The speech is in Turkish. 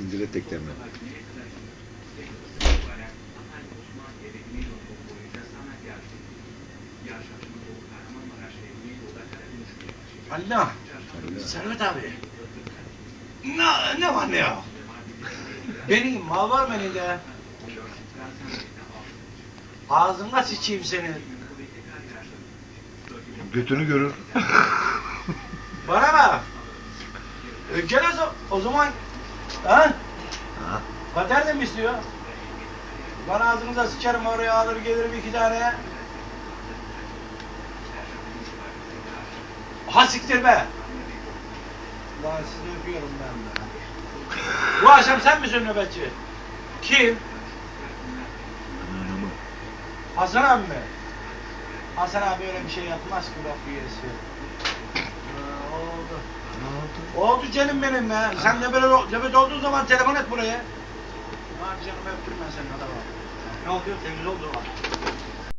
İncire teklerine. Allah. Servet abi. Ne, ne var ne yok? Benim mal var mı elinde? Ağzına sıçayım senin. Götünü görür. Bana bak. Gel o, o zaman. Ha? Ha? Kader de mi istiyor? Bana ağzınıza sıçarım oraya alır gelirim iki tane. Ha siktir be. Lan sizi öpüyorum ben be. Bu akşam sen misin nöbetçi? Kim? Hasan abi mi? Hasan abi öyle bir şey yapmaz ki bak üyesi. Oldu. Ne canım benim ya. Sen nöbet, nöbet olduğun zaman telefon et buraya. Ha canım öptüm ben adamı. Ne oluyor? Temiz oldu mu?